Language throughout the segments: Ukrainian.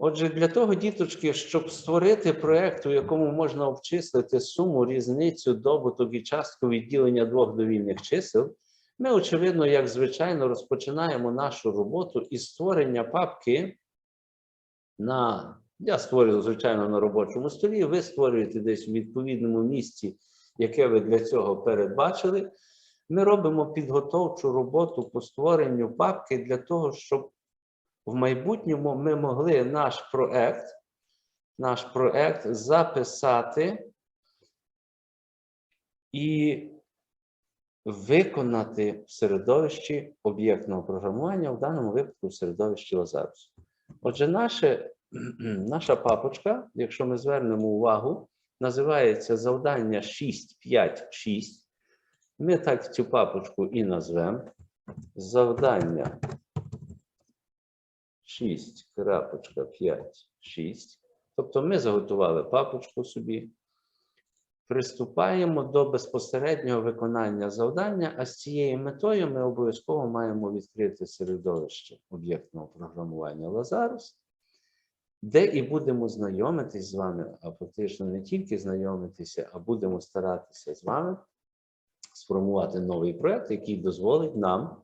Отже, для того, діточки, щоб створити проєкт, у якому можна обчислити суму, різницю, добуток і частку відділення двох довільних чисел, ми, очевидно, як звичайно, розпочинаємо нашу роботу із створення папки на я створюю, звичайно, на робочому столі. Ви створюєте десь у відповідному місці, яке ви для цього передбачили. Ми робимо підготовчу роботу по створенню папки для того, щоб в майбутньому ми могли наш проект, наш проект записати і виконати в середовищі об'єктного програмування, в даному випадку в середовищі Лазарусу. Отже, наше, наша папочка, якщо ми звернемо увагу, називається завдання 656. Ми так цю папочку і назвемо. Завдання 6.5.6. Тобто ми заготували папочку собі, приступаємо до безпосереднього виконання завдання, а з цією метою ми обов'язково маємо відкрити середовище об'єктного програмування Лазарус, де і будемо знайомитись з вами, а фактично не тільки знайомитися, а будемо старатися з вами сформувати новий проект, який дозволить нам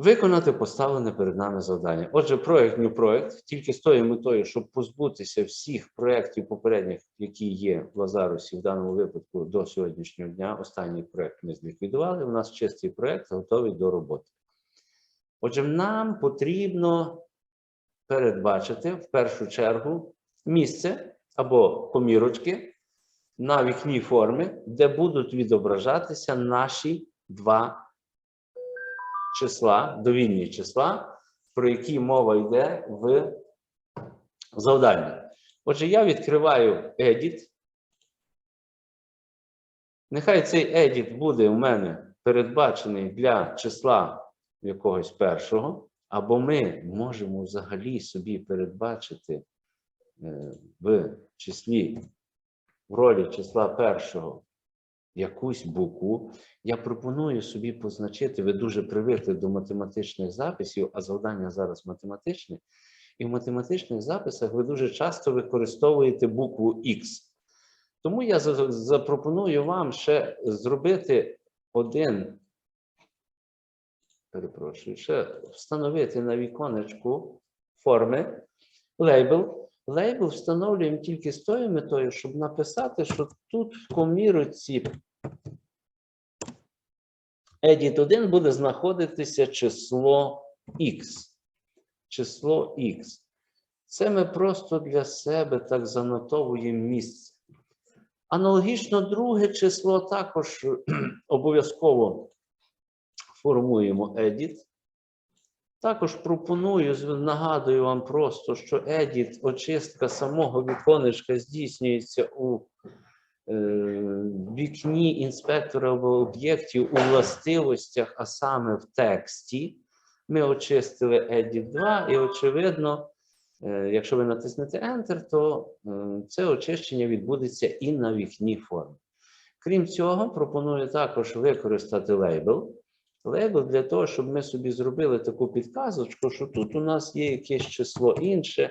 виконати поставлене перед нами завдання. Отже, проект не проект, тільки з тою метою, щоб позбутися всіх проєктів попередніх, які є в Лазарусі в даному випадку до сьогоднішнього дня. Останній проект ми зліквідували. У нас чистий проект готовий до роботи. Отже, нам потрібно передбачити в першу чергу місце або помірочки на вікній формі, де будуть відображатися наші два числа, довільні числа, про які мова йде в завданні. Отже, я відкриваю Edit. Нехай цей Edit буде у мене передбачений для числа якогось першого, або ми можемо взагалі собі передбачити е, в числі, в ролі числа першого якусь букву. Я пропоную собі позначити, ви дуже привикли до математичних записів, а завдання зараз математичне. І в математичних записах ви дуже часто використовуєте букву X. Тому я запропоную вам ще зробити один, перепрошую, ще встановити на віконечку форми лейбл. Лейбл встановлюємо тільки з тою метою, щоб написати, що тут в комірці Edit 1 буде знаходитися число X. Число X. Це ми просто для себе так занотовуємо місце. Аналогічно друге число також обов'язково формуємо Edit. Також пропоную, нагадую вам просто, що Edit, очистка самого віконечка здійснюється у е, вікні інспектора або об'єктів у властивостях, а саме в тексті. Ми очистили Edit 2, і, очевидно, е, якщо ви натиснете Enter, то е, це очищення відбудеться і на вікні форми. Крім цього, пропоную також використати лейбл. Лейбл для того, щоб ми собі зробили таку підказочку, що тут у нас є якесь число інше,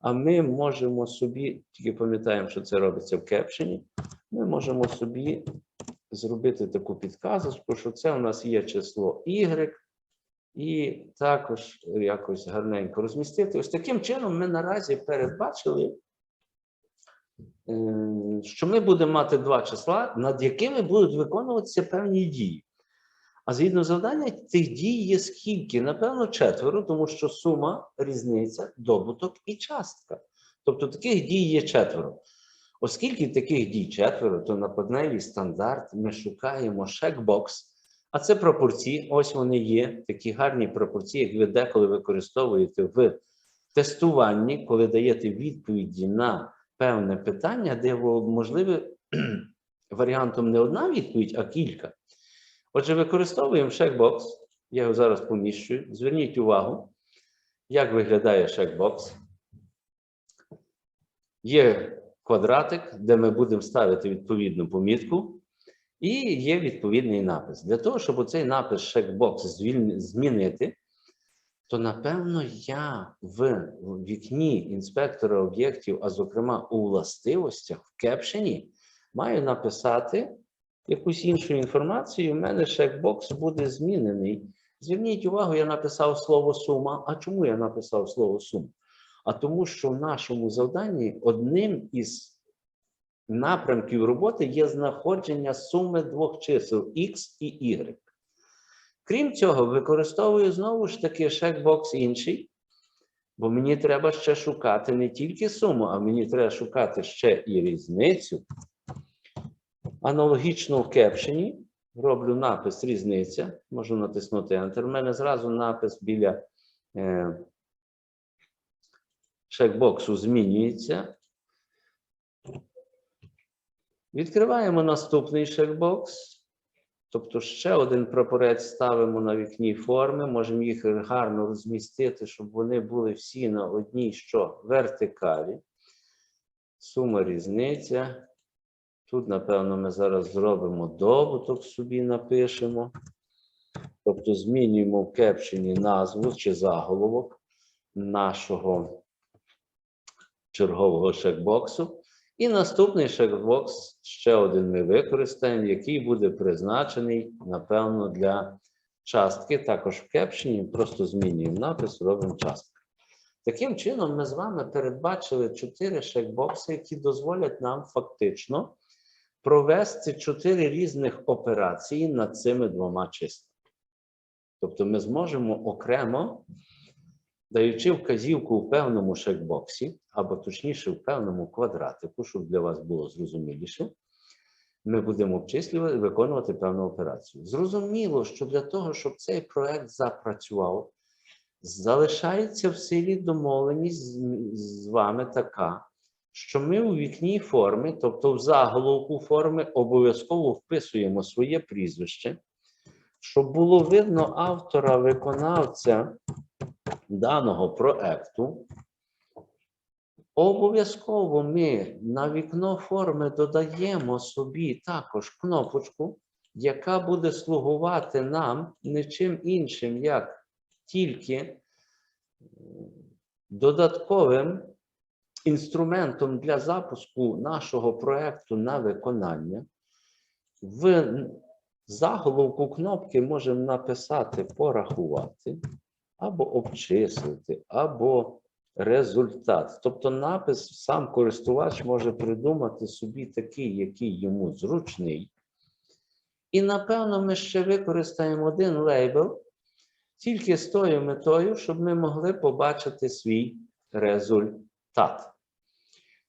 а ми можемо собі, тільки пам'ятаємо, що це робиться в кепшені, ми можемо собі зробити таку підказочку, що це у нас є число Y, і також якось гарненько розмістити. Ось таким чином ми наразі передбачили, е, що ми будемо мати два числа, над якими будуть виконуватися певні дії. А згідно завдання, цих дій є скільки? Напевно, четверо, тому що сума, різниця, добуток і частка. Тобто таких дій є четверо. Оскільки таких дій четверо, то на панелі стандарт ми шукаємо чекбокс, а це пропорції. Ось вони є, такі гарні пропорції, як ви деколи використовуєте в тестуванні, коли даєте відповіді на певне питання, де можливе варіантом не одна відповідь, а кілька. Отже, використовуємо чекбокс. Я його зараз поміщую. Зверніть увагу, як виглядає чекбокс. Є квадратик, де ми будемо ставити відповідну помітку, і є відповідний напис. Для того, щоб цей напис звільни- змінити, то напевно я в вікні інспектора об'єктів, а зокрема у властивостях, в кепшені, маю написати якусь іншу інформацію. У мене чекбокс буде змінений. Зверніть увагу, я написав слово сума. А чому я написав слово сума? А тому, що в нашому завданні одним із напрямків роботи є знаходження суми двох чисел X і Y. Крім цього, використовую знову ж таки чекбокс інший, бо мені треба ще шукати не тільки суму, а мені треба шукати ще і різницю. Аналогічно в кепшені роблю напис різниця. Можу натиснути Enter. У мене зразу напис біля е, чекбоксу змінюється. Відкриваємо наступний чекбокс. Тобто ще один прапорець ставимо на вікні форми, можемо їх гарно розмістити, щоб вони були всі на одній що вертикалі. Сума різниця. Тут, напевно, ми зараз зробимо добуток собі напишемо. Тобто змінюємо в кепшені назву чи заголовок нашого чергового чекбоксу. І наступний чекбокс, ще один ми використаємо, який буде призначений, напевно, для частки. Також в кепшені просто змінюємо напис, робимо частку. Таким чином, ми з вами передбачили чотири чекбокси, які дозволять нам фактично провести чотири різних операції над цими двома числами. Тобто ми зможемо окремо, даючи вказівку у певному чекбоксі, або точніше в певному квадратику, щоб для вас було зрозуміліше, ми будемо обчислювати, виконувати певну операцію. Зрозуміло, що для того, щоб цей проект запрацював, залишається в силі домовленість з вами така, що ми у вікні форми, тобто в заголовку форми, обов'язково вписуємо своє прізвище, щоб було видно автора, виконавця даного проекту. Обов'язково ми на вікно форми додаємо собі також кнопочку, яка буде слугувати нам не чим іншим, як тільки додатковим інструментом для запуску нашого проекту на виконання. В заголовку кнопки можемо написати порахувати, або обчислити, або результат. Тобто напис сам користувач може придумати собі такий, який йому зручний. І, напевно, ми ще використаємо один лейбл тільки з тою метою, щоб ми могли побачити свій результат.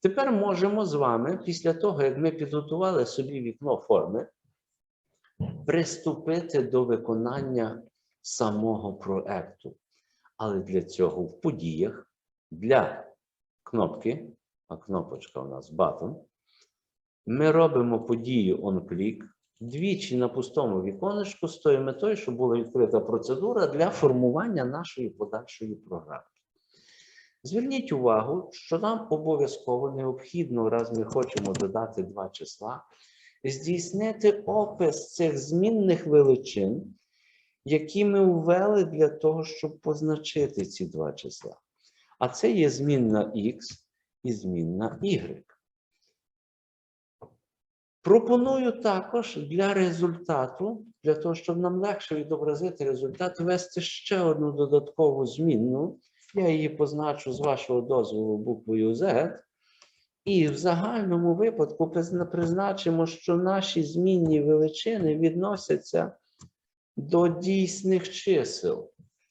Тепер можемо з вами, після того, як ми підготували собі вікно форми, приступити до виконання самого проекту. Але для цього в подіях для кнопки, а кнопочка у нас button, ми робимо подію onClick двічі на пустому віконечку з тою метою, щоб була відкрита процедура для формування нашої подальшої програми. Зверніть увагу, що нам обов'язково необхідно, раз ми хочемо додати два числа, здійснити опис цих змінних величин, які ми ввели для того, щоб позначити ці два числа. А це є змінна x і змінна y. Пропоную також для результату, для того, щоб нам легше відобразити результат, ввести ще одну додаткову змінну. Я її позначу з вашого дозволу буквою Z. І в загальному випадку призначимо, що наші змінні величини відносяться до дійсних чисел.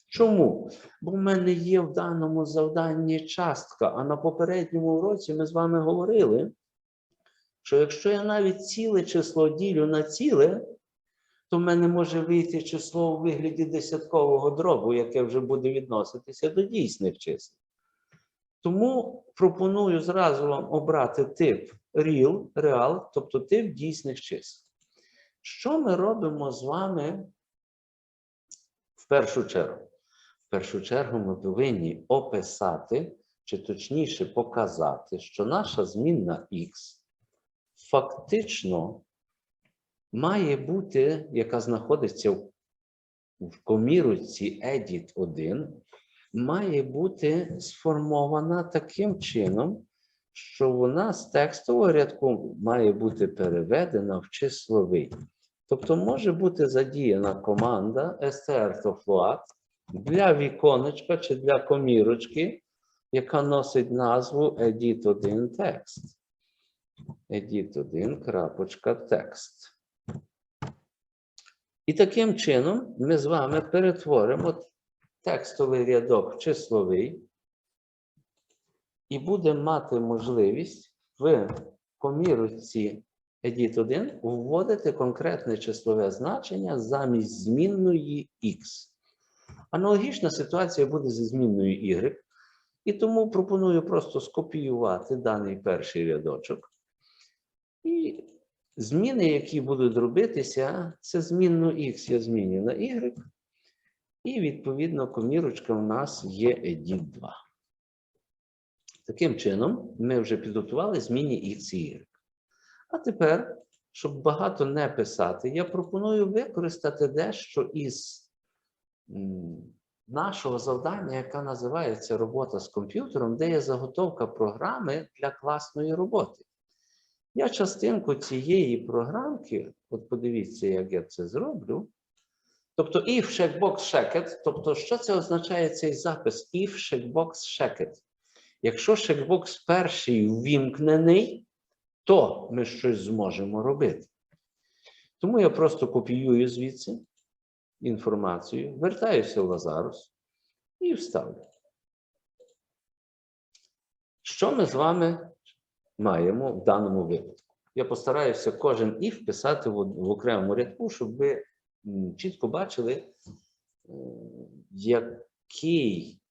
Чому? Бо в мене є в даному завданні частка, а на попередньому уроці ми з вами говорили, що якщо я навіть ціле число ділю на ціле, то в мене може вийти число у вигляді десяткового дробу, яке вже буде відноситися до дійсних чисел. Тому пропоную зразу вам обрати тип real, real, тобто тип дійсних чисел. Що ми робимо з вами в першу чергу? В першу чергу ми повинні описати, чи точніше показати, що наша змінна x фактично має бути, яка знаходиться в- в комірці Edit 1, має бути сформована таким чином, що вона з текстового рядку має бути переведена в числовий. Тобто може бути задіяна команда str для віконечка чи для комірочки, яка носить назву edit1 text. edit1 крапочка текст. І таким чином ми з вами перетворимо текстовий рядок в числовий і будемо мати можливість в комірці edit 1 вводити конкретне числове значення замість змінної x. Аналогічна ситуація буде зі змінною y, і тому пропоную просто скопіювати даний перший рядочок. І зміни, які будуть робитися, це змінну x я зміню на y, і відповідно комірочка у нас є edit 2. Таким чином, ми вже підготували зміни x і y. А тепер, щоб багато не писати, я пропоную використати дещо із нашого завдання, яке називається робота з комп'ютером, де є заготовка програми для класної роботи. Я частинку цієї програмки, от подивіться, як я це зроблю. Тобто if checkbox checked, тобто, що це означає цей запис if checkbox checked? Якщо checkbox перший ввімкнений, то ми щось зможемо робити. Тому я просто копіюю звідси інформацію, вертаюся в Лазарус і вставлю. Що ми з вами маємо в даному випадку? Я постараюся кожен і вписати в, окремому рядку, щоб ви чітко бачили, е, який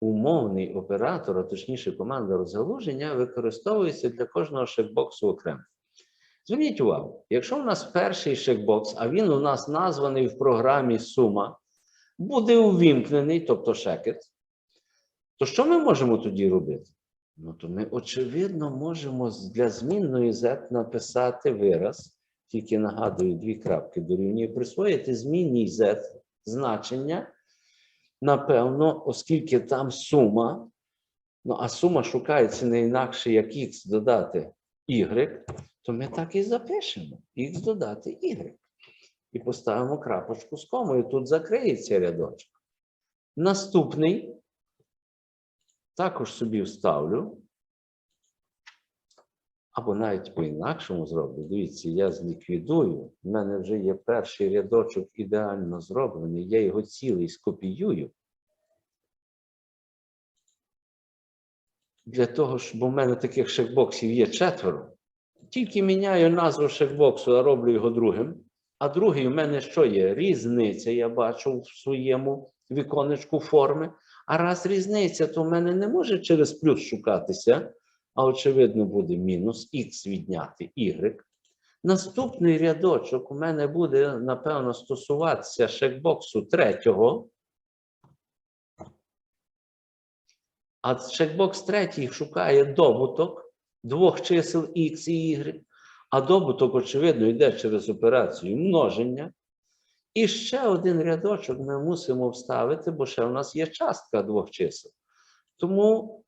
умовний оператор, а точніше команда розгалуження, використовується для кожного шекбоксу окремо. Зверніть увагу, якщо у нас перший шекбокс, а він у нас названий в програмі сума, буде увімкнений, тобто шекет, то що ми можемо тоді робити? Ну, то ми, очевидно, можемо для змінної z написати вираз, тільки нагадую, дві крапки дорівнює, присвоїти змінній z значення, напевно, оскільки там сума, ну а сума шукається не інакше, як x додати y, то ми так і запишемо x додати y. І поставимо крапочку з комою. Тут закриється рядочок. Наступний також собі вставлю. Або навіть по-інакшому зроблю. Дивіться, я зліквідую. У мене вже є перший рядочок ідеально зроблений. Я його цілий скопіюю. Для того, щоб у мене таких шекбоксів є четверо. Тільки міняю назву шекбоксу, а роблю його другим. А другий у мене що є? Різниця, я бачу в своєму віконечку форми. А раз різниця, то в мене не може через плюс шукатися, а очевидно буде мінус х відняти y. Наступний рядочок у мене буде, напевно, стосуватися шекбоксу третього. А чекбокс третій шукає добуток двох чисел x і y, а добуток, очевидно, йде через операцію множення. І ще один рядочок ми мусимо вставити, бо ще у нас є частка двох чисел. Тому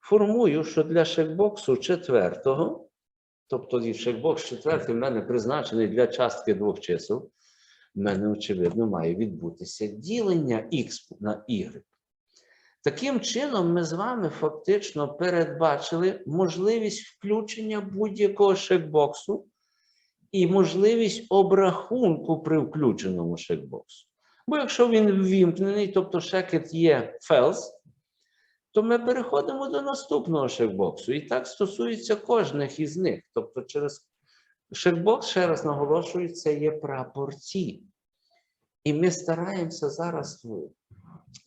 формую, що для шекбоксу четвертого, тобто шекбокс четвертий в мене призначений для частки двох чисел, в мене, очевидно, має відбутися ділення x на y. Таким чином, ми з вами фактично передбачили можливість включення будь-якого шекбоксу і можливість обрахунку при включеному шекбоксу. Бо якщо він ввімкнений, тобто шекет є false, то ми переходимо до наступного шекбоксу. І так стосується кожних із них. Тобто, через шекбокс, ще раз наголошую, це є прапорці. І ми стараємося зараз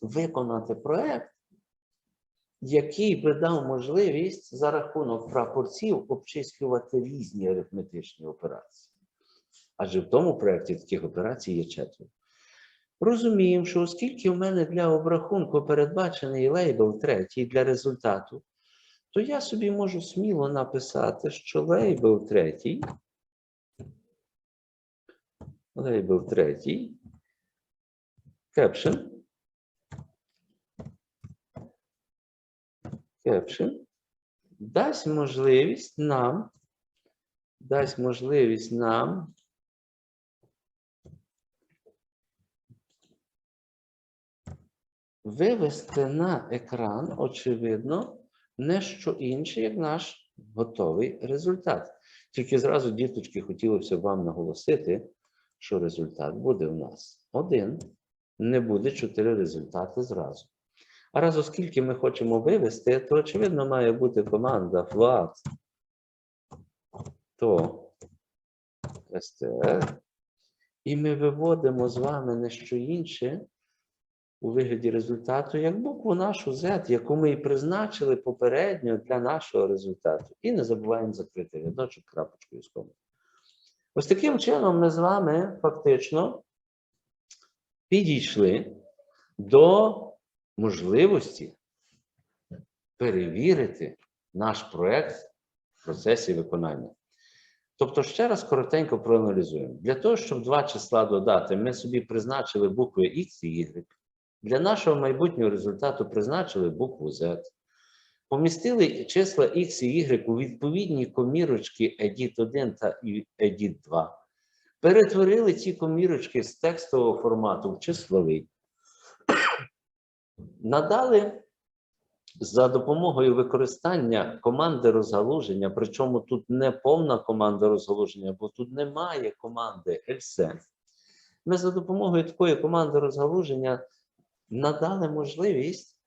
виконати проект, який би дав можливість за рахунок прапорців обчислювати різні арифметичні операції. Адже в тому проєкті таких операцій є четверо. Розуміємо, що оскільки в мене для обрахунку передбачений лейбл третій для результату, то я собі можу сміло написати, що лейбл третій, лейбл третій, caption caption дасть можливість нам, дасть можливість нам вивести на екран, очевидно, не що інше, як наш готовий результат. Тільки зразу, діточки, хотілося б вам наголосити, що результат буде у нас один, не буде чотири результати зразу. А раз оскільки ми хочемо вивести, то очевидно має бути команда float то str. І ми виводимо з вами не що інше у вигляді результату, як букву нашу Z, яку ми і призначили попередньо для нашого результату. І не забуваємо закрити рядочок крапочкою з комою. Ось таким чином ми з вами фактично підійшли до можливості перевірити наш проект в процесі виконання. Тобто, ще раз коротенько проаналізуємо. Для того, щоб два числа додати, ми собі призначили букви X і Y. Для нашого майбутнього результату призначили букву Z. Помістили числа X і Y у відповідні комірочки edit 1 та edit 2. Перетворили ці комірочки з текстового формату в числовий. Надали за допомогою використання команди розгалуження, причому тут не повна команда розгалуження, бо тут немає команди else. Ми за допомогою такої команди розгалуження надали можливість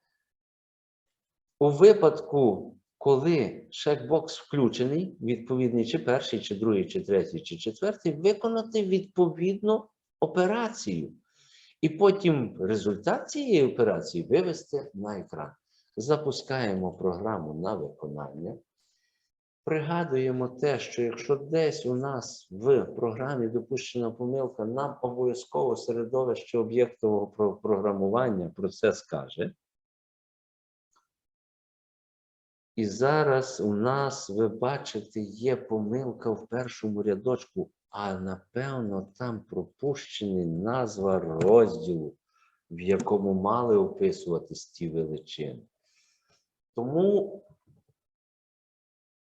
у випадку, коли чекбокс включений, відповідний чи перший, чи другий, чи третій, чи четвертий, виконати відповідну операцію. І потім результат цієї операції вивести на екран. Запускаємо програму на виконання. Пригадуємо те, що якщо десь у нас в програмі допущена помилка, нам обов'язково середовище об'єктового програмування про це скаже. І зараз у нас, ви бачите, є помилка в першому рядочку, а напевно там пропущена назва розділу, в якому мали описуватись ті величини. Тому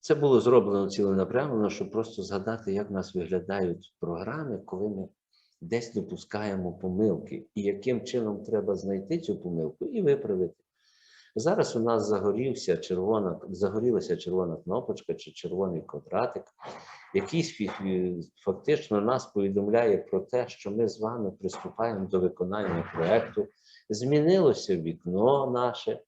це було зроблено ціленапрямлено, щоб просто згадати, як в нас виглядають програми, коли ми десь допускаємо помилки, і яким чином треба знайти цю помилку і виправити. Зараз у нас загорівся червона, загорілася червона кнопочка чи червоний квадратик, який фактично нас повідомляє про те, що ми з вами приступаємо до виконання проекту. Змінилося вікно наше.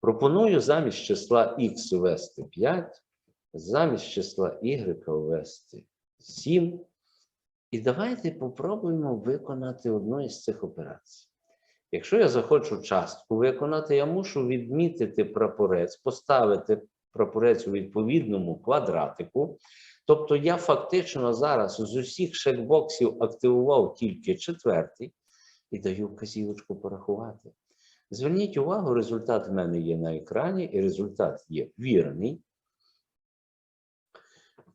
Пропоную замість числа X ввести 5, замість числа Y ввести 7. І давайте попробуємо виконати одну із цих операцій. Якщо я захочу частку виконати, я мушу відмітити прапорець, поставити прапорець у відповідному квадратику. Тобто я фактично зараз з усіх чекбоксів активував тільки четвертий і даю вказівочку порахувати. Зверніть увагу, результат в мене є на екрані, і результат є вірний.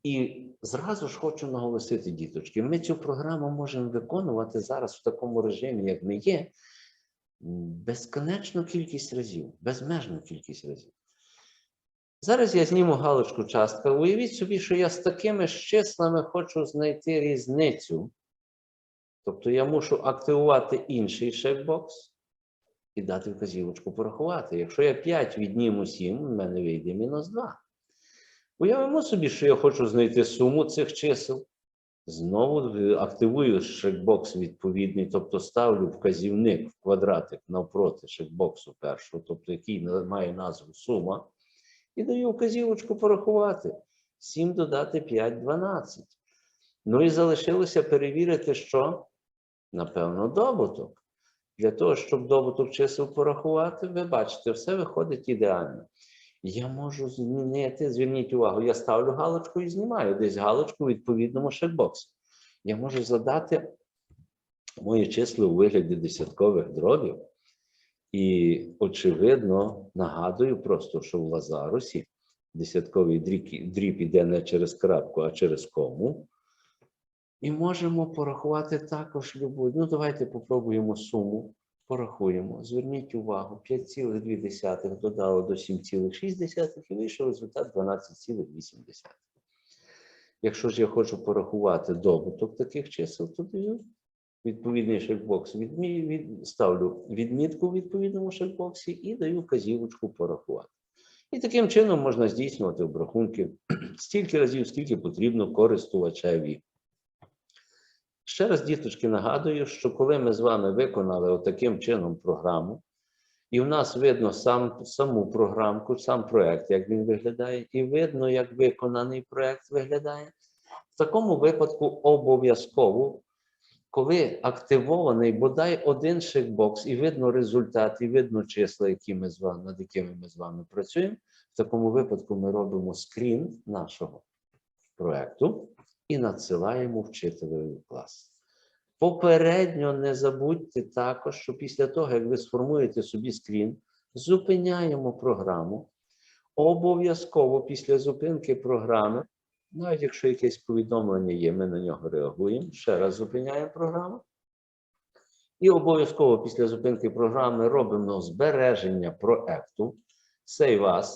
І зразу ж хочу наголосити, діточки, ми цю програму можемо виконувати зараз в такому режимі, як ми є, безконечну кількість разів, безмежну кількість разів. Зараз я зніму галочку частка. Уявіть собі, що я з такими ж числами хочу знайти різницю. Тобто я мушу активувати інший чекбокс і дати вказівочку порахувати. Якщо я 5 відніму 7, в мене вийде мінус 2. Уявимо собі, що я хочу знайти суму цих чисел. Знову активую чекбокс відповідний, тобто ставлю вказівник в квадратик навпроти чекбоксу першого, тобто який має назву сума, і даю вказівочку порахувати. 7 додати 5 12. Ну і залишилося перевірити, що, напевно, добуток. Для того, щоб добуток чисел порахувати, ви бачите, все виходить ідеально. Я можу змінити, зверніть увагу, я ставлю галочку і знімаю десь галочку у відповідному шекбоксі. Я можу задати мої числа у вигляді десяткових дробів. І, очевидно, нагадую просто, що в Лазарусі десятковий дріб, іде не через крапку, а через кому. І можемо порахувати також любу. Ну, давайте попробуємо суму Порахуємо. Зверніть увагу, 5,2 додало до 7,6 і вийшов результат 12,8. Якщо ж я хочу порахувати добуток таких чисел, то даю відповідний шекбокс, відмі... від... ставлю відмітку в відповідному шекбоксі і даю вказівочку порахувати. І таким чином можна здійснювати обрахунки стільки разів, скільки потрібно користувачеві. Ще раз, діточки, нагадую, що коли ми з вами виконали отаким чином програму, і в нас видно сам, саму програмку, сам проект, як він виглядає, і видно, як виконаний проект виглядає. В такому випадку обов'язково, коли активований бодай один шекбокс, і видно результат, і видно числа, які ми з вами, над якими ми з вами працюємо, в такому випадку ми робимо скрін нашого проекту і надсилаємо вчителеві клас. Попередньо не забудьте також, що після того, як ви сформуєте собі скрін, зупиняємо програму. Обов'язково після зупинки програми, навіть якщо якесь повідомлення є, ми на нього реагуємо. Ще раз зупиняємо програму. І обов'язково після зупинки програми робимо збереження проекту. Save As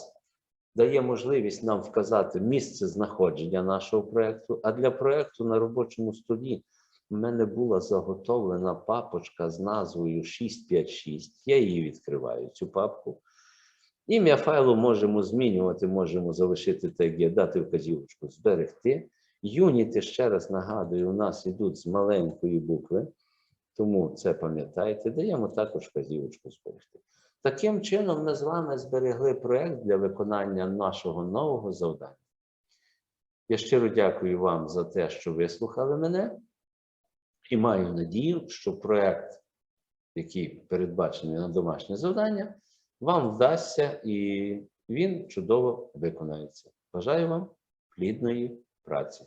дає можливість нам вказати місце знаходження нашого проекту. А для проекту на робочому столі в мене була заготовлена папочка з назвою 656. Я її відкриваю, цю папку. Ім'я файлу можемо змінювати, можемо залишити так, є, дати вказівочку зберегти. Юніти, ще раз нагадую, у нас йдуть з маленької букви, тому це пам'ятайте, даємо також вказівочку зберегти. Таким чином, ми з вами зберегли проєкт для виконання нашого нового завдання. Я щиро дякую вам за те, що вислухали мене, і маю надію, що проєкт, який передбачений на домашнє завдання, вам вдасться і він чудово виконається. Бажаю вам плідної праці.